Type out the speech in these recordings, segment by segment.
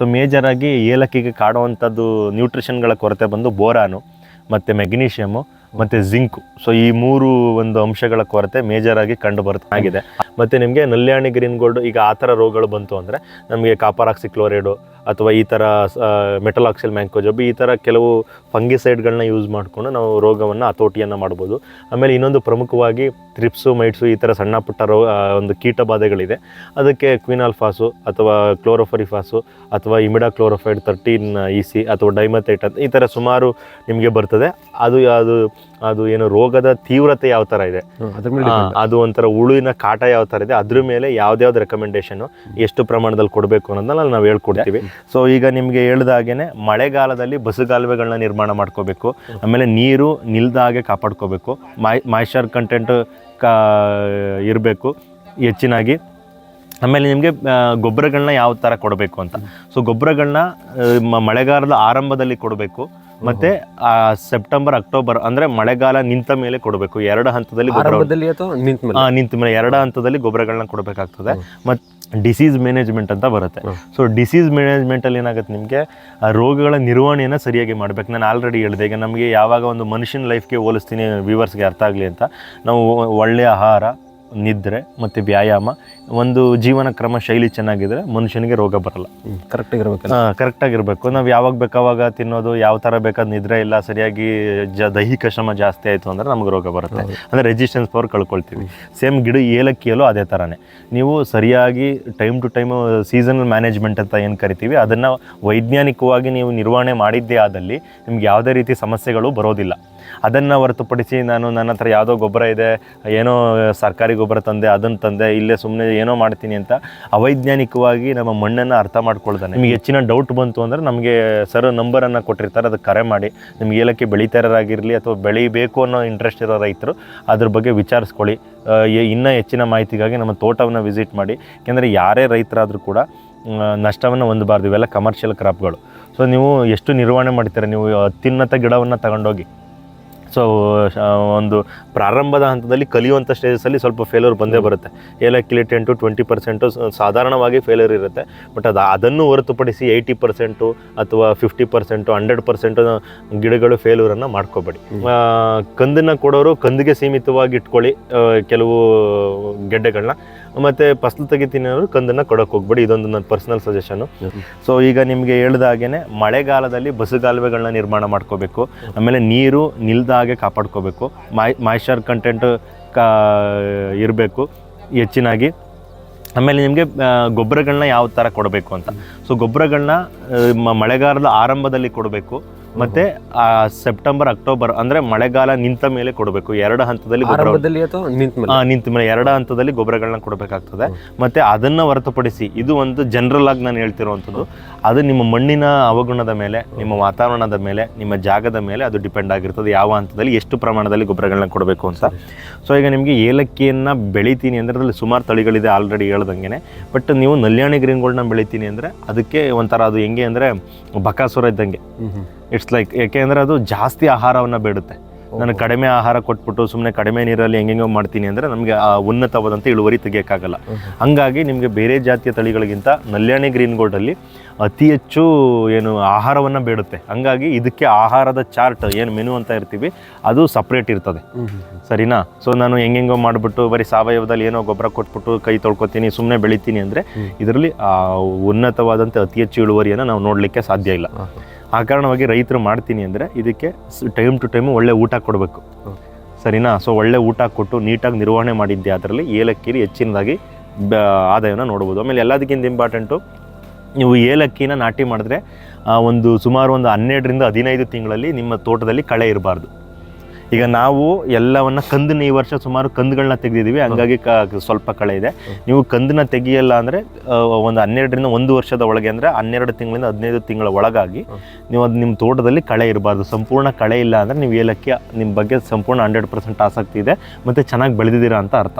So ಮೇಜರಾಗಿ ಏಲಕ್ಕಿಗೆ ಕಾಡುವಂಥದ್ದು ನ್ಯೂಟ್ರಿಷನ್ಗಳ ಕೊರತೆ ಬಂದು boron, ಮತ್ತು ಮೆಗ್ನೀಷಿಯಮು ಮತ್ತು ಜಿಂಕು ಸೊ ಈ ಮೂರು ಒಂದು ಅಂಶಗಳ ಕೊರತೆ ಮೇಜರಾಗಿ ಕಂಡು ಬರ್ತಾ ಆಗಿದೆ. ಮತ್ತು ನಿಮಗೆ ನಲ್ಯಾಣಿ ಗ್ರೀನ್ ಗೋಲ್ಡ್ ಈಗ ಆ ಥರ ರೋಗಗಳು ಬಂತು ಅಂದರೆ ನಮಗೆ ಕ್ಲೋರೈಡು ಅಥವಾ ಈ ಥರ ಮೆಟಲಾಕ್ಸಿಲ್ ಮ್ಯಾಂಕೋಜಬ್ ಈ ಥರ ಕೆಲವು ಫಂಗಿಸೈಡ್ಗಳನ್ನ ಯೂಸ್ ಮಾಡಿಕೊಂಡು ನಾವು ರೋಗವನ್ನು, ಹತೋಟಿಯನ್ನು ಮಾಡ್ಬೋದು. ಆಮೇಲೆ ಇನ್ನೊಂದು ಪ್ರಮುಖವಾಗಿ ತ್ರಿಪ್ಸು ಮೈಟ್ಸು ಈ ಥರ ಸಣ್ಣ ಪುಟ್ಟ ರೋ ಒಂದು ಕೀಟ ಬಾಧೆಗಳಿದೆ ಅದಕ್ಕೆ ಕ್ವಿನಾಲ್ಫಾಸು ಅಥವಾ ಕ್ಲೋರೋಫರಿಫಾಸು ಅಥವಾ imidacloprid thirteen E C ಅಥವಾ ಡೈಮಥೈಟ್ ಈ ಥರ ಸುಮಾರು ನಿಮಗೆ ಬರ್ತದೆ. ಅದು ಅದು ಅದು ಏನು ರೋಗದ ತೀವ್ರತೆ ಯಾವ ಥರ ಇದೆ? ಅದು ಒಂಥರ ಉಳುವಿನ ಕಾಟ ಯಾವ ಥರ ಇದೆ ಅದ್ರ ಮೇಲೆ ಯಾವ್ದ್ಯಾವ್ದು ರೆಕಮೆಂಡೇಶನ್ ಎಷ್ಟು ಪ್ರಮಾಣದಲ್ಲಿ ಕೊಡಬೇಕು ಅನ್ನೋದನ್ನ ನಾವು ಹೇಳ್ಕೊಡ್ತೀವಿ. ಸೊ ಈಗ ನಿಮಗೆ ಹೇಳ್ದಾಗೇನೆ ಮಳೆಗಾಲದಲ್ಲಿ ಬಸುಗಾಲುವೆಗಳನ್ನ ನಿರ್ಮಾಣ ಮಾಡ್ಕೋಬೇಕು ಆಮೇಲೆ ನೀರು ನಿಲ್ದ ಹಾಗೆ ಕಾಪಾಡ್ಕೋಬೇಕು ಮಾಯ್ ಮಾಯ್ಶ್ಚರ್ ಕಂಟೆಂಟ್ ಕಾ ಇರಬೇಕು ಹೆಚ್ಚಿನಾಗಿ. ಆಮೇಲೆ ನಿಮಗೆ ಗೊಬ್ಬರಗಳನ್ನ ಯಾವ ಥರ ಕೊಡಬೇಕು ಅಂತ. ಸೊ ಗೊಬ್ಬರಗಳನ್ನ ಮಳೆಗಾಲದ ಆರಂಭದಲ್ಲಿ ಕೊಡಬೇಕು ಮತ್ತೆ ಆ, ಸೆಪ್ಟೆಂಬರ್ ಅಕ್ಟೋಬರ್ ಅಂದ್ರೆ ಮಳೆಗಾಲ ನಿಂತ ಮೇಲೆ ಕೊಡಬೇಕು. ಎರಡು ಹಂತದಲ್ಲಿ ನಿಂತ ಮೇಲೆ? ಎರಡು ಹಂತದಲ್ಲಿ ಗೊಬ್ಬರಗಳನ್ನ ಕೊಡಬೇಕಾಗ್ತದೆ. ಮತ್ತೆ ಡಿಸೀಸ್ ಮ್ಯಾನೇಜ್ಮೆಂಟ್ ಅಂತ ಬರುತ್ತೆ. ಸೊ ಡಿಸೀಸ್ ಮ್ಯಾನೇಜ್ಮೆಂಟಲ್ಲಿ ಏನಾಗುತ್ತೆ ನಿಮಗೆ? ರೋಗಗಳ ನಿರ್ವಹಣೆಯನ್ನು ಸರಿಯಾಗಿ ಮಾಡ್ಬೇಕು. ನಾನು ಆಲ್ರೆಡಿ ಹೇಳಿದೆ ಈಗ ನಮಗೆ ಯಾವಾಗ ಒಂದು ಮನುಷ್ಯನ ಲೈಫ್ಗೆ ಹೋಲಿಸ್ತೀನಿ ವ್ಯೂವರ್ಸ್ಗೆ ಅರ್ಥ ಆಗಲಿ ಅಂತ. ನಾವು ಒಳ್ಳೆಯ ಆಹಾರ ನಿದ್ರೆ ಮತ್ತು ವ್ಯಾಯಾಮ ಒಂದು ಜೀವನ ಕ್ರಮ ಶೈಲಿ ಚೆನ್ನಾಗಿದ್ರೆ ಮನುಷ್ಯನಿಗೆ ರೋಗ ಬರಲ್ಲ. ಕರೆಕ್ಟ್ ಹಾಂ ಕರೆಕ್ಟಾಗಿರ್ಬೇಕು ನಾವು ಯಾವಾಗ ಬೇಕಾವಾಗ ತಿನ್ನೋದು ಯಾವ ಥರ ಬೇಕಾದ ನಿದ್ರೆ ಇಲ್ಲ ಸರಿಯಾಗಿ ಜ ದೈಹಿಕ ಶ್ರಮ ಜಾಸ್ತಿ ಆಯಿತು ಅಂದರೆ ನಮಗೆ ರೋಗ ಬರುತ್ತೆ. ಅಂದರೆ ರೆಜಿಸ್ಟೆನ್ಸ್ ಪವರ್ ಕಳ್ಕೊಳ್ತೀವಿ. ಸೇಮ್ ಗಿಡ ಏಲಕ್ಕಿಯಲ್ಲೂ ಅದೇ ಥರನೇ ನೀವು ಸರಿಯಾಗಿ time to time seasonal management ಅಂತ ಏನು ಕರಿತೀವಿ ಅದನ್ನು ವೈಜ್ಞಾನಿಕವಾಗಿ ನೀವು ನಿರ್ವಹಣೆ ಮಾಡಿದ್ದೇ ಆದಲ್ಲಿ ನಿಮ್ಗೆ ಯಾವುದೇ ರೀತಿ ಸಮಸ್ಯೆಗಳು ಬರೋದಿಲ್ಲ. ಅದನ್ನು ಹೊರತುಪಡಿಸಿ ನಾನು ನನ್ನ ಹತ್ರ ಯಾವುದೋ ಗೊಬ್ಬರ ಇದೆ, ಏನೋ ಸರ್ಕಾರಿ ಗೊಬ್ಬರ ತಂದೆ, ಅದನ್ನು ತಂದೆ, ಇಲ್ಲೇ ಸುಮ್ಮನೆ ಏನೋ ಮಾಡ್ತೀನಿ ಅಂತ ಅವೈಜ್ಞಾನಿಕವಾಗಿ ನಮ್ಮ ಮಣ್ಣನ್ನು ಅರ್ಥ ಮಾಡ್ಕೊಳ್ತಾನೆ. ನಿಮಗೆ ಹೆಚ್ಚಿನ ಡೌಟ್ ಬಂತು ಅಂದರೆ ನಮಗೆ ಸರ್ ನಂಬರನ್ನು ಕೊಟ್ಟಿರ್ತಾರೆ, ಅದಕ್ಕೆ ಕರೆ ಮಾಡಿ. ನಿಮ್ಗೆ ಏಲಕ್ಕಿ ಬೆಳೀತಾರಾಗಿರಲಿ ಅಥವಾ ಬೆಳಿಬೇಕು ಅನ್ನೋ ಇಂಟ್ರೆಸ್ಟ್ ಇರೋ ರೈತರು, ಅದ್ರ ಬಗ್ಗೆ ವಿಚಾರಿಸ್ಕೊಳ್ಳಿ. ಇನ್ನೂ ಹೆಚ್ಚಿನ ಮಾಹಿತಿಗಾಗಿ ನಮ್ಮ ತೋಟವನ್ನು ವಿಸಿಟ್ ಮಾಡಿ. ಏಕೆಂದರೆ ಯಾರೇ ರೈತರಾದರೂ ಕೂಡ ನಷ್ಟವನ್ನು ಹೊಂದಬಾರ್ದು ಇವೆಲ್ಲ ಕಮರ್ಷಿಯಲ್ ಕ್ರಾಪ್ಗಳು ಸೊ ನೀವು ಎಷ್ಟು ನಿರ್ವಹಣೆ ಮಾಡ್ತೀರ? ನೀವು ಅತ್ಯುನ್ನತ ಗಿಡವನ್ನು ತಗೊಂಡೋಗಿ. ಸೊ ಒಂದು ಪ್ರಾರಂಭದ ಹಂತದಲ್ಲಿ ಕಲಿಯುವಂಥ ಸ್ಟೇಜಸಲ್ಲಿ ಸ್ವಲ್ಪ ಫೇಲ್ಯೂರ್ ಬಂದೇ ಬರುತ್ತೆ. ಏಲಕ್ಕಿಲಿ ಟೆನ್ ಟು ಟ್ವೆಂಟಿ ಪರ್ಸೆಂಟು ಸಾಧಾರಣವಾಗಿ ಫೇಲ್ಯೂರ್ ಇರುತ್ತೆ. ಬಟ್ ಅದು ಅದನ್ನು ಹೊರತುಪಡಿಸಿ ಏಯ್ಟಿ ಪರ್ಸೆಂಟು ಅಥವಾ ಫಿಫ್ಟಿ ಪರ್ಸೆಂಟು ಹಂಡ್ರೆಡ್ ಪರ್ಸೆಂಟು ಗಿಡಗಳು ಫೇಲ್ಯೂರನ್ನು ಮಾಡ್ಕೋಬೇಡಿ. ಕಂದನ್ನ ಕೊಡೋರು ಕಂದಿಗೆ ಸೀಮಿತವಾಗಿ ಇಟ್ಕೊಳ್ಳಿ ಕೆಲವು ಗೆಡ್ಡೆಗಳನ್ನ. ಮತ್ತು ಫಸಲು ತೆಗಿತೀನಿ ಅನ್ನೋರು ಕಂದನ್ನು ಕೊಡೋಕೆ ಹೋಗ್ಬೇಡಿ, ಇದೊಂದು ನನ್ನ ಪರ್ಸನಲ್ ಸಜೆಷನು ಸೊ ಈಗ ನಿಮಗೆ ಹೇಳ್ದಾಗೇನೆ ಮಳೆಗಾಲದಲ್ಲಿ ಬಸುಗಾಲುವೆಗಳನ್ನ ನಿರ್ಮಾಣ ಮಾಡ್ಕೋಬೇಕು, ಆಮೇಲೆ ನೀರು ನಿಲ್ದ ಹಾಗೆ ಕಾಪಾಡ್ಕೋಬೇಕು ಮಾಯ್ ಕಂಟೆಂಟ್ ಕಾ, ಇರಬೇಕು ಹೆಚ್ಚಿನಾಗಿ. ಆಮೇಲೆ ನಿಮಗೆ ಗೊಬ್ಬರಗಳನ್ನ ಯಾವ ಥರ ಕೊಡಬೇಕು ಅಂತ. ಸೊ ಗೊಬ್ಬರಗಳನ್ನ ಮಳೆಗಾಲದ ಆರಂಭದಲ್ಲಿ ಕೊಡಬೇಕು ಮತ್ತು ಸೆಪ್ಟೆಂಬರ್ ಅಕ್ಟೋಬರ್ ಅಂದ್ರೆ ಮಳೆಗಾಲ ನಿಂತ ಮೇಲೆ ಕೊಡಬೇಕು. ಎರಡು ಹಂತದಲ್ಲಿ ಗೊಬ್ಬರ ನಿಂತ ಮೇಲೆ? ಎರಡು ಹಂತದಲ್ಲಿ ಗೊಬ್ಬರಗಳನ್ನ ಕೊಡಬೇಕಾಗ್ತದೆ. ಮತ್ತೆ ಅದನ್ನ ಹೊರತುಪಡಿಸಿ ಇದು ಒಂದು ಜನರಲ್ ಆಗಿ ನಾನು ಹೇಳ್ತಿರುವಂಥದ್ದು ಅದು ನಿಮ್ಮ ಮಣ್ಣಿನ ಅವಗುಣದ ಮೇಲೆ ನಿಮ್ಮ ವಾತಾವರಣದ ಮೇಲೆ ನಿಮ್ಮ ಜಾಗದ ಮೇಲೆ ಅದು ಡಿಪೆಂಡ್ ಆಗಿರ್ತದೆ. ಯಾವ ಹಂತದಲ್ಲಿ ಎಷ್ಟು ಪ್ರಮಾಣದಲ್ಲಿ ಗೊಬ್ಬರಗಳನ್ನ ಕೊಡಬೇಕು ಅಂತ. ಸೊ ಈಗ ನಿಮಗೆ ಏಲಕ್ಕಿಯನ್ನು ಬೆಳಿತೀನಿ ಅಂದರೆ ಅದರಲ್ಲಿ ಸುಮಾರು ತಳಿಗಳಿದೆ ಆಲ್ರೆಡಿ ಹೇಳ್ದಂಗೆ ಬಟ್ ನೀವು ನಲ್ಯಾಣಿ ಗ್ರೀನ್ ಗೋಲ್ಡ್ನ ಬೆಳಿತೀನಿ ಅಂದರೆ ಅದಕ್ಕೆ ಒಂಥರ ಅದು ಹೆಂಗೆ ಅಂದರೆ ಬಕಾಸುರ ಇದ್ದಂಗೆ. ಇಟ್ಸ್ ಲೈಕ್ ಯಾಕೆಂದರೆ ಅದು ಜಾಸ್ತಿ ಆಹಾರವನ್ನು ಬೇಡುತ್ತೆ. ನಾನು ಕಡಿಮೆ ಆಹಾರ ಕೊಟ್ಬಿಟ್ಟು ಸುಮ್ಮನೆ ಕಡಿಮೆ ನೀರಲ್ಲಿ ಹೆಂಗೆಂಗೋ ಮಾಡ್ತೀನಿ ಅಂದರೆ ನಮಗೆ ಆ ಉನ್ನತವಾದಂಥ ಇಳುವರಿ ತೆಗಿಯೋಕ್ಕಾಗಲ್ಲ. ಹಂಗಾಗಿ ನಿಮಗೆ ಬೇರೆ ಜಾತಿಯ ತಳಿಗಳಿಗಿಂತ ನಲ್ಯಾಣಿ ಗ್ರೀನ್ ಗೋಲ್ಡಲ್ಲಿ ಅತಿ ಹೆಚ್ಚು ಏನು ಆಹಾರವನ್ನು ಬೇಡುತ್ತೆ. ಹಂಗಾಗಿ ಇದಕ್ಕೆ ಆಹಾರದ ಚಾರ್ಟ್ ಏನು ಮೆನು ಅಂತ ಇರ್ತೀವಿ ಅದು ಸಪ್ರೇಟ್ ಇರ್ತದೆ. ಸರಿನಾ? ಸೊ ನಾನು ಹೆಂಗೆಂಗೋ ಮಾಡಿಬಿಟ್ಟು ಬರೀ ಸಾವಯವದಲ್ಲಿ ಏನೋ ಗೊಬ್ಬರ ಕೊಟ್ಬಿಟ್ಟು ಕೈ ತೊಳ್ಕೊತೀನಿ ಸುಮ್ಮನೆ ಬೆಳಿತೀನಿ ಅಂದರೆ ಇದರಲ್ಲಿ ಆ ಉನ್ನತವಾದಂಥ ಅತಿ ಹೆಚ್ಚು ಇಳುವರಿಯನ್ನು ನಾವು ನೋಡಲಿಕ್ಕೆ ಸಾಧ್ಯ ಇಲ್ಲ. ಆ ಕಾರಣವಾಗಿ ರೈತರು ಮಾಡ್ತೀನಿ ಅಂದರೆ ಇದಕ್ಕೆ ಟೈಮ್ ಟು ಟೈಮು ಒಳ್ಳೆ ಊಟ ಕೊಡಬೇಕು. ಸರಿನಾ? ಸೊ ಒಳ್ಳೆ ಊಟ ಕೊಟ್ಟು ನೀಟಾಗಿ ನಿರ್ವಹಣೆ ಮಾಡಿದ್ದೆ ಅದರಲ್ಲಿ ಏಲಕ್ಕಿಲಿ ಹೆಚ್ಚಿನದಾಗಿ ಆದಾಯವನ್ನು ನೋಡ್ಬೋದು. ಆಮೇಲೆ ಎಲ್ಲದಕ್ಕಿಂತ ಇಂಪಾರ್ಟೆಂಟು ನೀವು ಏಲಕ್ಕಿನ ನಾಟಿ ಮಾಡಿದ್ರೆ ಒಂದು ಸುಮಾರು ಒಂದು ಹನ್ನೆರಡರಿಂದ ಹದಿನೈದು ತಿಂಗಳಲ್ಲಿ ನಿಮ್ಮ ತೋಟದಲ್ಲಿ ಕಳೆ ಇರಬಾರ್ದು. ಈಗ ನಾವು ಎಲ್ಲವನ್ನ ಕಂದನ್ನ ಈ ವರ್ಷ ಸುಮಾರು ಕಂದುಗಳನ್ನ ತೆಗೆದಿದ್ದೀವಿ. ಹಂಗಾಗಿ ಕ, ಸ್ವಲ್ಪ ಕಳೆ ಇದೆ. ನೀವು ಕಂದನ್ನ ತೆಗಿಯಲ್ಲ ಅಂದರೆ ಒಂದು ಹನ್ನೆರಡರಿಂದ ಒಂದು ವರ್ಷದ ಒಳಗೆ ಅಂದರೆ ಹನ್ನೆರಡು ತಿಂಗಳಿಂದ ಹದಿನೈದು ತಿಂಗಳ ಒಳಗಾಗಿ ನೀವು ಅದು ನಿಮ್ಮ ತೋಟದಲ್ಲಿ ಕಳೆ ಇರಬಾರ್ದು. ಸಂಪೂರ್ಣ ಕಳೆ ಇಲ್ಲ ಅಂದರೆ ನೀವು ಏಲಕ್ಕಿ ನಿಮ್ಮ ಬಗ್ಗೆ ಸಂಪೂರ್ಣ ಹಂಡ್ರೆಡ್ ಪರ್ಸೆಂಟ್ ಆಸಕ್ತಿ ಇದೆ. ಮತ್ತು ಚೆನ್ನಾಗಿ ಬೆಳೆದಿದ್ದೀರಾ ಅಂತ ಅರ್ಥ.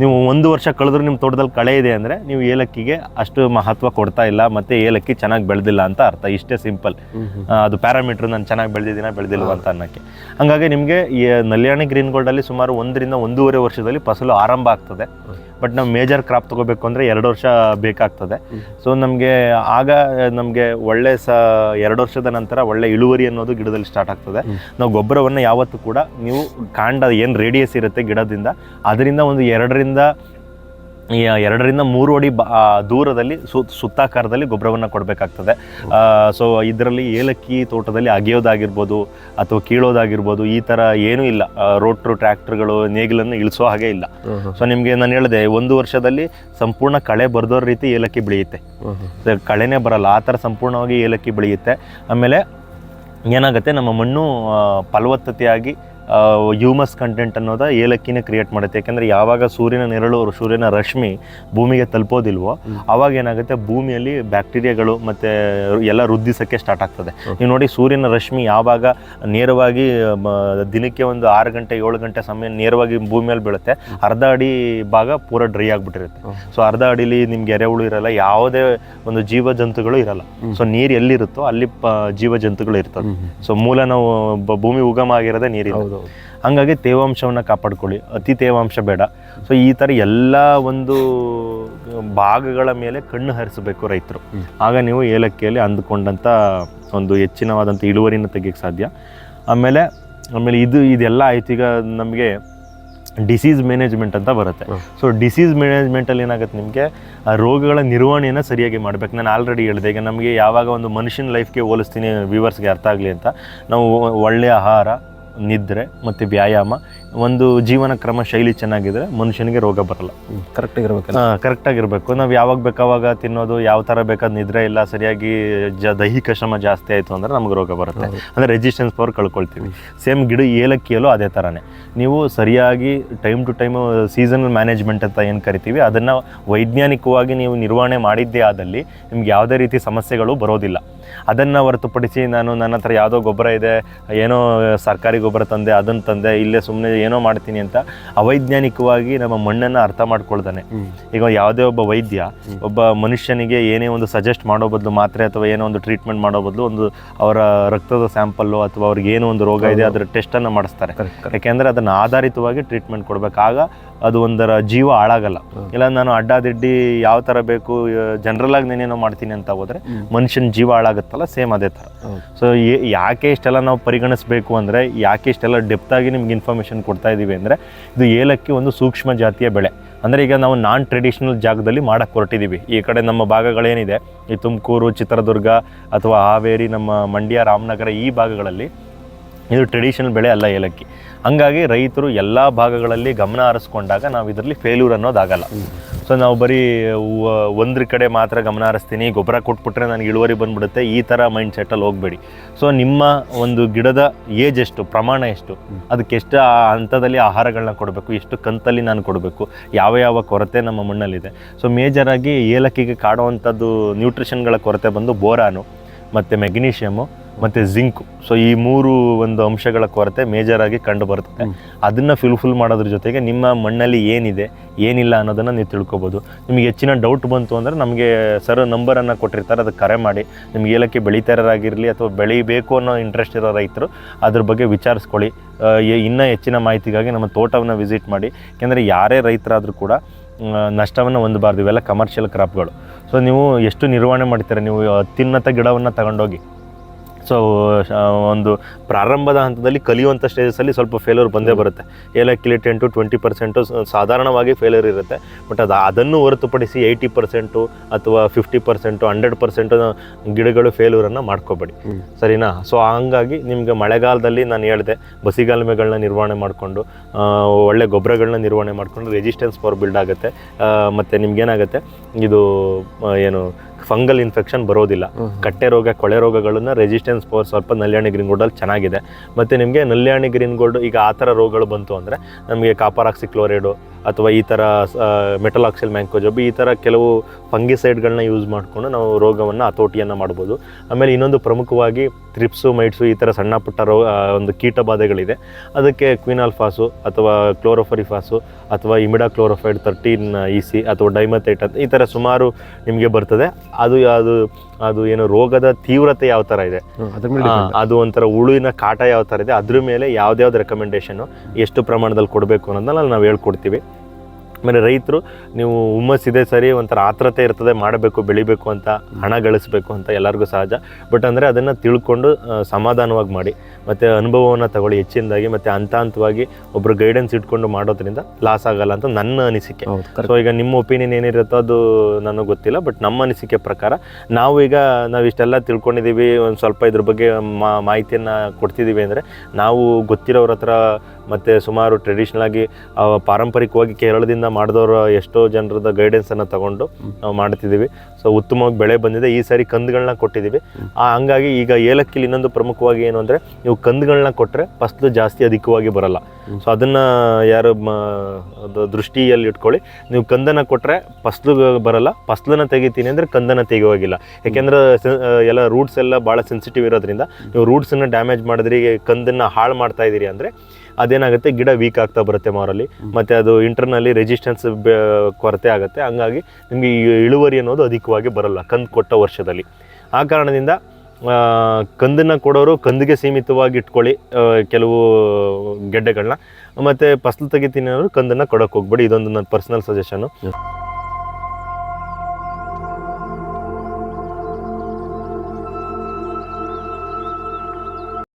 ನೀವು ಒಂದು ವರ್ಷ ಕಳೆದ್ರು ನಿಮ್ಮ ತೋಟದಲ್ಲಿ ಕಳೆ ಇದೆ ಅಂದರೆ ನೀವು ಏಲಕ್ಕಿಗೆ ಅಷ್ಟು ಮಹತ್ವ ಕೊಡ್ತಾ ಇಲ್ಲ ಮತ್ತೆ ಏಲಕ್ಕಿ ಚೆನ್ನಾಗಿ ಬೆಳೆದಿಲ್ಲ ಅಂತ ಅರ್ಥ. ಇಷ್ಟೇ ಸಿಂಪಲ್. ಅದು ಪ್ಯಾರಾಮೀಟ್ರ್ ನಾನು ಚೆನ್ನಾಗಿ ಬೆಳೆದಿದ್ದೀನ ಬೆಳೆದಿಲ್ವ ಅಂತ ಅನ್ನೋಕ್ಕೆ. ಹಾಗಾಗಿ ನಿಮಗೆ ನಲ್ಯಾಣಿ ಗ್ರೀನ್ ಗೋಲ್ಡಲ್ಲಿ ಸುಮಾರು ಒಂದರಿಂದ ಒಂದೂವರೆ ವರ್ಷದಲ್ಲಿ ಫಸಲು ಆರಂಭ ಆಗ್ತದೆ. ಬಟ್ ನಾವು ಮೇಜರ್ ಕ್ರಾಪ್ ತಗೋಬೇಕು ಅಂದರೆ ಎರಡು ವರ್ಷ ಬೇಕಾಗ್ತದೆ. ಸೊ ನಮಗೆ ಆಗ ನಮಗೆ ಒಳ್ಳೆ ಸ ಎರಡು ವರ್ಷದ ನಂತರ ಒಳ್ಳೆ ಇಳುವರಿ ಅನ್ನೋದು ಗಿಡದಲ್ಲಿ ಸ್ಟಾರ್ಟ್ ಆಗ್ತದೆ. ನಾವು ಗೊಬ್ಬರವನ್ನು ಯಾವತ್ತೂ ಕೂಡ ನೀವು ಕಾಂಡ ಏನು ರೇಡಿಯಸ್ ಇರುತ್ತೆ ಗಿಡದಿಂದ ಅದರಿಂದ ಒಂದು ಎರಡರಿಂದ ಎರಡರಿಂದ ಮೂರು ಅಡಿ ಬ ದೂರದಲ್ಲಿ ಸು ಸುತ್ತಾಕಾರದಲ್ಲಿ ಗೊಬ್ಬರವನ್ನು ಕೊಡಬೇಕಾಗ್ತದೆ. ಸೊ ಇದರಲ್ಲಿ ಏಲಕ್ಕಿ ತೋಟದಲ್ಲಿ ಅಗೆಯೋದಾಗಿರ್ಬೋದು ಅಥವಾ ಕೀಳೋದಾಗಿರ್ಬೋದು ಈ ಥರ ಏನೂ ಇಲ್ಲ. ರೋಟ್ರು ಟ್ರ್ಯಾಕ್ಟರ್ಗಳು ನೇಗಿಲನ್ನು ಇಳಿಸೋ ಹಾಗೆ ಇಲ್ಲ. ಸೊ ನಿಮಗೆ ನಾನು ಹೇಳಿದೆ ಒಂದು ವರ್ಷದಲ್ಲಿ ಸಂಪೂರ್ಣ ಕಳೆ ಬರೆದೋ ರೀತಿ ಏಲಕ್ಕಿ ಬೆಳೆಯುತ್ತೆ. ಸೊ ಕಳೆನೇ ಬರಲ್ಲ ಆ ಥರ ಸಂಪೂರ್ಣವಾಗಿ ಏಲಕ್ಕಿ ಬೆಳೆಯುತ್ತೆ. ಆಮೇಲೆ ಏನಾಗುತ್ತೆ ನಮ್ಮ ಮಣ್ಣು ಫಲವತ್ತತೆಯಾಗಿ ಹ್ಯೂಮಸ್ ಕಂಟೆಂಟ್ ಅನ್ನೋದ ಏಲಕ್ಕಿನೇ ಕ್ರಿಯೇಟ್ ಮಾಡುತ್ತೆ. ಯಾಕಂದ್ರೆ ಯಾವಾಗ ಸೂರ್ಯನ ನೆರಳು ಸೂರ್ಯನ ರಶ್ಮಿ ಭೂಮಿಗೆ ತಲುಪೋದಿಲ್ವೋ ಅವಾಗ ಏನಾಗುತ್ತೆ? ಭೂಮಿಯಲ್ಲಿ ಬ್ಯಾಕ್ಟೀರಿಯಾಗಳು ಮತ್ತು ಎಲ್ಲ ವೃದ್ಧಿಸೋಕ್ಕೆ ಸ್ಟಾರ್ಟ್ ಆಗ್ತದೆ. ನೀವು ನೋಡಿ ಸೂರ್ಯನ ರಶ್ಮಿ ಯಾವಾಗ ನೇರವಾಗಿ ದಿನಕ್ಕೆ ಒಂದು ಆರು ಗಂಟೆ ಏಳು ಗಂಟೆ ಸಮಯ ನೇರವಾಗಿ ಭೂಮಿಯಲ್ಲಿ ಬೀಳುತ್ತೆ ಅರ್ಧ ಅಡಿ ಭಾಗ ಪೂರ ಡ್ರೈ ಆಗಿಬಿಟ್ಟಿರುತ್ತೆ. ಸೊ ಅರ್ಧ ಅಡಿಲಿ ನಿಮ್ಗೆ ಎರೆಹುಳು ಇರಲ್ಲ ಯಾವುದೇ ಒಂದು ಜೀವ ಜಂತುಗಳು ಇರಲ್ಲ ಸೊ ನೀರು ಎಲ್ಲಿರುತ್ತೋ ಅಲ್ಲಿ ಪ ಜೀವ ಜಂತುಗಳು ಇರ್ತವೆ ಸೊ ಮೂಲ ನಾವು ಭೂಮಿ ಉಗಮ ಆಗಿರೋದೇ ನೀರಿಲ್ಲ ಹೌದು. ಹಂಗಾಗಿ ತೇವಾಂಶವನ್ನು ಕಾಪಾಡ್ಕೊಳ್ಳಿ. ಅತಿ ತೇವಾಂಶ ಬೇಡ. ಸೊ ಈ ಥರ ಎಲ್ಲ ಒಂದು ಭಾಗಗಳ ಮೇಲೆ ಕಣ್ಣು ಹರಿಸಬೇಕು ರೈತರು. ಆಗ ನೀವು ಏಲಕ್ಕಿಯಲ್ಲಿ ಅಂದುಕೊಂಡಂಥ ಒಂದು ಹೆಚ್ಚಿನವಾದಂಥ ಇಳುವರಿನ ತೆಗಿಯೋಕ್ಕೆ ಸಾಧ್ಯ. ಆಮೇಲೆ ಆಮೇಲೆ ಇದು ಇದೆಲ್ಲ ಆಯ್ತು. ಈಗ ನಮಗೆ ಡಿಸೀಸ್ ಮ್ಯಾನೇಜ್ಮೆಂಟ್ ಅಂತ ಬರುತ್ತೆ. ಸೊ ಡಿಸೀಸ್ ಮ್ಯಾನೇಜ್ಮೆಂಟಲ್ಲಿ ಏನಾಗುತ್ತೆ ನಿಮಗೆ? ಆ ರೋಗಗಳ ನಿರ್ವಹಣೆಯನ್ನು ಸರಿಯಾಗಿ ಮಾಡಬೇಕು. ನಾನು ಆಲ್ರೆಡಿ ಹೇಳಿದೆ. ಈಗ ನಮಗೆ ಯಾವಾಗ ಒಂದು ಮನುಷ್ಯನ ಲೈಫ್ಗೆ ಹೋಲಿಸ್ತೀನಿ ವ್ಯೂವರ್ಸ್ಗೆ ಅರ್ಥ ಆಗಲಿ ಅಂತ. ನಾವು ಒಳ್ಳೆಯ ಆಹಾರ ನಿದ್ರೆ ಮತ್ತು ವ್ಯಾಯಾಮ ಒಂದು ಜೀವನ ಕ್ರಮ ಶೈಲಿ ಚೆನ್ನಾಗಿದ್ರೆ ಮನುಷ್ಯನಿಗೆ ರೋಗ ಬರಲ್ಲ. ಕರೆಕ್ಟ್ ಆಗಿರ್ಬೇಕಲ್ಲ? ಕರೆಕ್ಟಾಗಿರಬೇಕು ನಾವು ಯಾವಾಗ ಬೇಕಾವಾಗ ತಿನ್ನೋದು ಯಾವ ಥರ ಬೇಕಾದ ನಿದ್ರೆ ಇಲ್ಲ ಸರಿಯಾಗಿ ಜ ದೈಹಿಕ ಶ್ರಮ ಜಾಸ್ತಿ ಆಯಿತು ಅಂದ್ರೆ ನಮ್ಗೆ ರೋಗ ಬರುತ್ತೆ. ಅಂದರೆ ರೆಜಿಸ್ಟೆನ್ಸ್ ಪವರ್ ಕಳ್ಕೊಳ್ತೀವಿ. ಸೇಮ್ ಗಿಡ ಏಲಕ್ಕಿಯಲ್ಲೂ ಅದೇ ಥರನೇ. ನೀವು ಸರಿಯಾಗಿ time to time seasonal management ಅಂತ ಏನು ಕರಿತೀವಿ ಅದನ್ನು ವೈಜ್ಞಾನಿಕವಾಗಿ ನೀವು ನಿರ್ವಹಣೆ ಮಾಡಿದ್ದೇ ಆದಲ್ಲಿ ನಿಮ್ಗೆ ಯಾವುದೇ ರೀತಿ ಸಮಸ್ಯೆಗಳು ಬರೋದಿಲ್ಲ. ಅದನ್ನು ಹೊರತುಪಡಿಸಿ ನಾನು ನನ್ನ ಹತ್ರ ಯಾವುದೋ ಗೊಬ್ಬರ ಇದೆ ಏನೋ ಸರ್ಕಾರಿ ಗೊಬ್ಬರ ತಂದೆ ಅದನ್ನು ತಂದೆ ಇಲ್ಲೇ ಸುಮ್ಮನೆ ಏನೋ ಮಾಡ್ತೀನಿ ಅಂತ ಅವೈಜ್ಞಾನಿಕವಾಗಿ ನಮ್ಮ ಮಣ್ಣನ್ನು ಅರ್ಥ ಮಾಡ್ಕೊಳ್ತಾನೆ. ಈಗ ಯಾವುದೇ ಒಬ್ಬ ವೈದ್ಯ ಒಬ್ಬ ಮನುಷ್ಯನಿಗೆ ಏನೇ ಒಂದು ಸಜೆಸ್ಟ್ ಮಾಡೋ ಬದಲು ಮಾತ್ರೆ ಅಥವಾ ಏನೋ ಒಂದು ಟ್ರೀಟ್ಮೆಂಟ್ ಮಾಡೋ ಬದಲು ಒಂದು ಅವರ ರಕ್ತದ ಸ್ಯಾಂಪಲ್ಲು ಅಥವಾ ಅವ್ರಿಗೆ ಏನೋ ಒಂದು ರೋಗ ಇದೆ ಅದರ ಟೆಸ್ಟನ್ನು ಮಾಡಿಸ್ತಾರೆ. ಯಾಕೆಂದರೆ ಅದನ್ನು ಆಧಾರಿತವಾಗಿ ಟ್ರೀಟ್ಮೆಂಟ್ ಕೊಡಬೇಕು. ಆಗ ಅದು ಒಂದರ ಜೀವ ಹಾಳಾಗಲ್ಲ. ಇಲ್ಲ ನಾನು ಅಡ್ಡಾದಿಡ್ಡಿ ಯಾವ ಥರ ಬೇಕು ಜನರಲ್ ಆಗಿ ನಾನೇನೋ ಮಾಡ್ತೀನಿ ಅಂತ ಹೋದರೆ ಮನುಷ್ಯನ ಜೀವ ಹಾಳಾಗುತ್ತಲ್ಲ ಸೇಮ್ ಅದೇ ಥರ. ಸೊ ಯಾಕೆ ಇಷ್ಟೆಲ್ಲ ನಾವು ಪರಿಗಣಿಸಬೇಕು ಅಂದರೆ ಯಾಕೆ ಇಷ್ಟೆಲ್ಲ ಡೆಪ್ತಾಗಿ ನಿಮ್ಗೆ ಇನ್ಫಾರ್ಮೇಷನ್ ಕೊಡ್ತಾ ಇದ್ದೀವಿ ಅಂದರೆ ಇದು ಏಲಕ್ಕಿ ಒಂದು ಸೂಕ್ಷ್ಮ ಜಾತಿಯ ಬೆಳೆ. ಅಂದರೆ ಈಗ ನಾವು ನಾನ್ ಟ್ರೆಡಿಷನಲ್ ಜಾಗದಲ್ಲಿ ಮಾಡಕ್ಕೆ ಹೊರಟಿದ್ದೀವಿ ಈ ಕಡೆ ನಮ್ಮ ಭಾಗಗಳೇನಿದೆ ಈ ತುಮಕೂರು ಚಿತ್ರದುರ್ಗ ಅಥವಾ ಹಾವೇರಿ ನಮ್ಮ ಮಂಡ್ಯ ರಾಮನಗರ ಈ ಭಾಗಗಳಲ್ಲಿ ಇದು ಟ್ರೆಡಿಷನಲ್ ಬೆಳೆ ಅಲ್ಲ ಏಲಕ್ಕಿ. ಹಂಗಾಗಿ ರೈತರು ಎಲ್ಲ ಭಾಗಗಳಲ್ಲಿ ಗಮನ ಹರಿಸ್ಕೊಂಡಾಗ ನಾವು ಇದರಲ್ಲಿ ಫೇಲ್ಯೂರ್ ಅನ್ನೋದಾಗಲ್ಲ ಸೊ ನಾವು ಬರೀ ಒಂದ್ರ ಕಡೆ ಮಾತ್ರ ಗಮನ ಹರಿಸ್ತೀನಿ, ಗೊಬ್ಬರ ಕೊಟ್ಬಿಟ್ರೆ ನನಗೆ ಇಳುವರಿ ಬಂದ್ಬಿಡುತ್ತೆ, ಈ ಥರ ಮೈಂಡ್ ಸೆಟ್ಟಲ್ಲಿ ಹೋಗಬೇಡಿ. ಸೊ ನಿಮ್ಮ ಒಂದು ಗಿಡದ ಏಜ್ ಎಷ್ಟು, ಪ್ರಮಾಣ ಎಷ್ಟು, ಅದಕ್ಕೆ ಎಷ್ಟು ಆ ಹಂತದಲ್ಲಿ ಆಹಾರಗಳನ್ನ ಕೊಡಬೇಕು, ಎಷ್ಟು ಕಂತಲ್ಲಿ ನಾನು ಕೊಡಬೇಕು, ಯಾವ ಯಾವ ಕೊರತೆ ನಮ್ಮ ಮಣ್ಣಲ್ಲಿದೆ. ಸೊ ಮೇಜರಾಗಿ ಏಲಕ್ಕಿಗೆ ಕಾಡುವಂಥದ್ದು ನ್ಯೂಟ್ರಿಷನ್ಗಳ ಕೊರತೆ ಬಂದು ಬೋರಾನು, ಮತ್ತು ಮೆಗ್ನೀಷಿಯಮು ಮತ್ತು ಜಿಂಕು ಸೊ ಈ ಮೂರು ಒಂದು ಅಂಶಗಳ ಕೊರತೆ ಮೇಜರಾಗಿ ಕಂಡು ಬರುತ್ತೆ. ಅದನ್ನು ಫಿಲ್ಫುಲ್ ಮಾಡೋದ್ರ ಜೊತೆಗೆ ನಿಮ್ಮ ಮಣ್ಣಲ್ಲಿ ಏನಿದೆ ಏನಿಲ್ಲ ಅನ್ನೋದನ್ನು ನೀವು ತಿಳ್ಕೊಬೋದು. ನಿಮಗೆ ಹೆಚ್ಚಿನ ಡೌಟ್ ಬಂತು ಅಂದರೆ ನಮಗೆ ಸರ್ ನಂಬರನ್ನು ಕೊಟ್ಟಿರ್ತಾರೆ ಅದಕ್ಕೆ ಕರೆ ಮಾಡಿ. ನಿಮ್ಗೆ ಏಲಕ್ಕಿ ಬೆಳೀತಾರಾಗಿರಲಿ ಅಥವಾ ಬೆಳಿಬೇಕು ಅನ್ನೋ ಇಂಟ್ರೆಸ್ಟ್ ಇರೋ ರೈತರು ಅದ್ರ ಬಗ್ಗೆ ವಿಚಾರಿಸ್ಕೊಳ್ಳಿ. ಇನ್ನ ಹೆಚ್ಚಿನ ಮಾಹಿತಿಗಾಗಿ ನಮ್ಮ ತೋಟವನ್ನು ವಿಸಿಟ್ ಮಾಡಿ. ಯಾಕೆಂದರೆ ಯಾರೇ ರೈತರಾದರೂ ಕೂಡ ನಷ್ಟವನ್ನು ಹೊಂದಬಾರ್ದು ಇವೆಲ್ಲ ಕಮರ್ಷಿಯಲ್ ಕ್ರಾಪ್ಗಳು ಸೊ ನೀವು ಎಷ್ಟು ನಿರ್ವಹಣೆ ಮಾಡ್ತೀರಾ? ನೀವು ಅತ್ಯುನ್ನತ ಗಿಡವನ್ನು ತಗೊಂಡೋಗಿ. ಸೊ ಒಂದು ಪ್ರಾರಂಭದ ಹಂತದಲ್ಲಿ ಕಲಿಯುವಂಥ ಸ್ಟೇಜಸಲ್ಲಿ ಸ್ವಲ್ಪ ಫೇಲ್ಯೂರ್ ಬಂದೇ ಬರುತ್ತೆ. ಏಲಕ್ಕಿಲಿ ಟೆನ್ ಟು ಟ್ವೆಂಟಿ ಪರ್ಸೆಂಟು ಸಾಧಾರಣವಾಗಿ ಫೇಲ್ಯೂರ್ ಇರುತ್ತೆ. ಬಟ್ ಅದು ಅದನ್ನು ಹೊರತುಪಡಿಸಿ ಏಯ್ಟಿ ಪರ್ಸೆಂಟು ಅಥವಾ ಫಿಫ್ಟಿ ಪರ್ಸೆಂಟು ಹಂಡ್ರೆಡ್ ಪರ್ಸೆಂಟು ಗಿಡಗಳು ಫೇಲ್ಯೂರನ್ನು ಮಾಡ್ಕೋಬೇಡಿ. ಸರಿನಾ? ಸೊ ಹಂಗಾಗಿ ನಿಮಗೆ ಮಳೆಗಾಲದಲ್ಲಿ ನಾನು ಹೇಳಿದೆ ಬಸಿಗಾಲುಮೆಗಳನ್ನ ನಿರ್ವಹಣೆ ಮಾಡಿಕೊಂಡು ಒಳ್ಳೆ ಗೊಬ್ಬರಗಳನ್ನ ನಿರ್ವಹಣೆ ಮಾಡಿಕೊಂಡು ರೆಸಿಸ್ಟೆನ್ಸ್ ಪವರ್ ಬಿಲ್ಡ್ ಆಗುತ್ತೆ. ಮತ್ತು ನಿಮ್ಗೇನಾಗುತ್ತೆ? ಇದು ಏನು ಫಂಗಲ್ ಇನ್ಫೆಕ್ಷನ್ ಬರೋದಿಲ್ಲ. ಕಟ್ಟೆ ರೋಗ ಕೊಳೆ ರೋಗಗಳನ್ನ ರೆಸಿಸ್ಟೆನ್ಸ್ ಪವರ್ ಸ್ವಲ್ಪ ನಲ್ಯಾಣಿ ಗ್ರೀನ್ ಗೋಲ್ಡಲ್ಲಿ ಚೆನ್ನಾಗಿದೆ. ಮತ್ತು ನಿಮಗೆ ನಲ್ಯಾಣಿ ಗ್ರೀನ್ ಗೋಲ್ಡ್ ಈಗ ಆ ಥರ ರೋಗಗಳು ಬಂತು ಅಂದರೆ ನಮಗೆ ಕಾಪರಾಕ್ಸಿ ಕ್ಲೋರೈಡು ಅಥವಾ ಈ ಥರ ಮೆಟಲಾಕ್ಸಿಲ್ ಮ್ಯಾಂಕೋಜಬ್ ಈ ಥರ ಕೆಲವು ಫಂಗಿಸೈಡ್ಗಳನ್ನ ಯೂಸ್ ಮಾಡಿಕೊಂಡು ನಾವು ರೋಗವನ್ನು ಹತೋಟಿಯನ್ನು ಮಾಡ್ಬೋದು. ಆಮೇಲೆ ಇನ್ನೊಂದು ಪ್ರಮುಖವಾಗಿ ತ್ರಿಪ್ಸು ಮೈಟ್ಸು ಈ ಥರ ಸಣ್ಣ ಪುಟ್ಟ ರೋ ಒಂದು ಕೀಟ ಬಾಧೆಗಳಿದೆ ಅದಕ್ಕೆ ಕ್ವಿನಾಲ್ಫಾಸು ಅಥವಾ ಕ್ಲೋರೋಫರಿಫಾಸು ಅಥವಾ imidacloprid thirteen E C ಅಥವಾ ಡೈಮಥೈಟ್ ಅಂತ ಈ ಥರ ಸುಮಾರು ನಿಮಗೆ ಬರ್ತದೆ. ಅದು ಅದು ಅದು ಏನು ರೋಗದ ತೀವ್ರತೆ ಯಾವ ಥರ ಇದೆ? ಅದ್ರ ಮೇಲೆ ಆ, ಅದು ಒಂಥರ ಉಳುವಿನ ಕಾಟ ಯಾವ ಥರ ಇದೆ? ಅದ್ರ ಮೇಲೆ ಯಾವ್ದು ರೆಕಮೆಂಡೇಶನ್ ಎಷ್ಟು ಪ್ರಮಾಣದಲ್ಲಿ ಕೊಡಬೇಕು ಅನ್ನೋದನ್ನ ನಾವು ಹೇಳ್ಕೊಡ್ತೀವಿ. ಆಮೇಲೆ ರೈತರು ನೀವು ಹುಮ್ಮಸ್ಸಿದೆ ಸರಿ ಒಂಥರ ಆತ್ರತೆ ಇರ್ತದೆ ಮಾಡಬೇಕು ಬೆಳಿಬೇಕು ಅಂತ ಹಣ ಗಳಿಸ್ಬೇಕು ಅಂತ ಎಲ್ಲರಿಗೂ ಸಹಜ. ಬಟ್ ಅಂದರೆ ಅದನ್ನು ತಿಳ್ಕೊಂಡು ಸಮಾಧಾನವಾಗಿ ಮಾಡಿ ಮತ್ತು ಅನುಭವವನ್ನು ತಗೊಳ್ಳಿ ಹೆಚ್ಚಿನದಾಗಿ ಮತ್ತು ಹಂತ ಹಂತವಾಗಿ ಒಬ್ಬರು ಗೈಡೆನ್ಸ್ ಇಟ್ಕೊಂಡು ಮಾಡೋದ್ರಿಂದ ಲಾಸ್ ಆಗಲ್ಲ ಅಂತ ನನ್ನ ಅನಿಸಿಕೆ. ಸೊ ಈಗ ನಿಮ್ಮ ಒಪಿನಿಯನ್ ಏನಿರುತ್ತೋ ಅದು ನನಗೆ ಗೊತ್ತಿಲ್ಲ ಬಟ್ ನಮ್ಮ ಅನಿಸಿಕೆ ಪ್ರಕಾರ ನಾವು ಈಗ ನಾವು ಇಷ್ಟೆಲ್ಲ ತಿಳ್ಕೊಂಡಿದ್ದೀವಿ ಒಂದು ಸ್ವಲ್ಪ ಇದ್ರ ಬಗ್ಗೆ ಮಾ ಮಾಹಿತಿಯನ್ನು ಕೊಡ್ತಿದ್ದೀವಿ ಅಂದರೆ ನಾವು ಗೊತ್ತಿರೋರ ಹತ್ರ ಮತ್ತು ಸುಮಾರು ಟ್ರೆಡಿಷ್ನಲ್ ಆಗಿ ಪಾರಂಪರಿಕವಾಗಿ ಕೇರಳದಿಂದ ಮಾಡಿದವರು ಎಷ್ಟೋ ಜನರದ ಗೈಡೆನ್ಸನ್ನು ತಗೊಂಡು ನಾವು ಮಾಡ್ತಿದ್ದೀವಿ. ಸೊ ಉತ್ತಮವಾಗಿ ಬೆಳೆ ಬಂದಿದೆ. ಈ ಸಾರಿ ಕಂದುಗಳನ್ನ ಕೊಟ್ಟಿದ್ದೀವಿ. ಆ, ಹಂಗಾಗಿ ಈಗ ಏಲಕ್ಕಿಲಿ ಇನ್ನೊಂದು ಪ್ರಮುಖವಾಗಿ ಏನು ಅಂದರೆ, ನೀವು ಕಂದುಗಳನ್ನ ಕೊಟ್ಟರೆ ಫಸ್ಲು ಜಾಸ್ತಿ ಅಧಿಕವಾಗಿ ಬರಲ್ಲ. ಸೊ ಅದನ್ನು ಯಾರು ದೃಷ್ಟಿಯಲ್ಲಿ ಇಟ್ಕೊಳ್ಳಿ. ನೀವು ಕಂದನ ಕೊಟ್ಟರೆ ಫಸ್ಲು ಬರಲ್ಲ. ಫಸ್ಲನ್ನ ತೆಗಿತೀನಿ ಅಂದರೆ ಕಂದನ ತೆಗೆಯುವಾಗಿಲ್ಲ. ಯಾಕೆಂದ್ರೆ ಎಲ್ಲ ರೂಟ್ಸ್ ಎಲ್ಲ ಭಾಳ ಸೆನ್ಸಿಟಿವ್ ಇರೋದ್ರಿಂದ, ನೀವು ರೂಟ್ಸನ್ನು ಡ್ಯಾಮೇಜ್ ಮಾಡಿದ್ರಿ, ಕಂದನ್ನು ಹಾಳು ಮಾಡ್ತಾ ಇದ್ದೀರಿ ಅಂದರೆ ಅದೇನಾಗುತ್ತೆ ಗಿಡ ವೀಕ್ ಆಗ್ತಾ ಬರುತ್ತೆ ಮಾರಲ್ಲಿ. ಮತ್ತು ಅದು ಇಂಟರ್ನಲ್ಲಿ ರೆಜಿಸ್ಟೆನ್ಸ್ ಕೊರತೆ ಆಗುತ್ತೆ. ಹಂಗಾಗಿ ನಿಮಗೆ ಈ ಇಳುವರಿ ಅನ್ನೋದು ಅಧಿಕವಾಗಿ ಬರಲ್ಲ ಕಂದು ಕೊಟ್ಟ ವರ್ಷದಲ್ಲಿ. ಆ ಕಾರಣದಿಂದ ಕಂದನ್ನು ಕಂದನ್ನ ಕೊಡೋರು ಕಂದಿಗೆ ಸೀಮಿತವಾಗಿ ಇಟ್ಕೊಳ್ಳಿ ಕೆಲವು ಗೆಡ್ಡೆಗಳನ್ನ ಮತ್ತು ಫಸಲು ತೆಗಿತೀನಿ ಅನ್ನೋರು ಕಂದನ್ನು ಕೊಡೋಕೆ ಹೋಗ್ಬೇಡಿ. ಇದೊಂದು ನನ್ನ ಪರ್ಸ್ನಲ್ ಸಜೆಷನು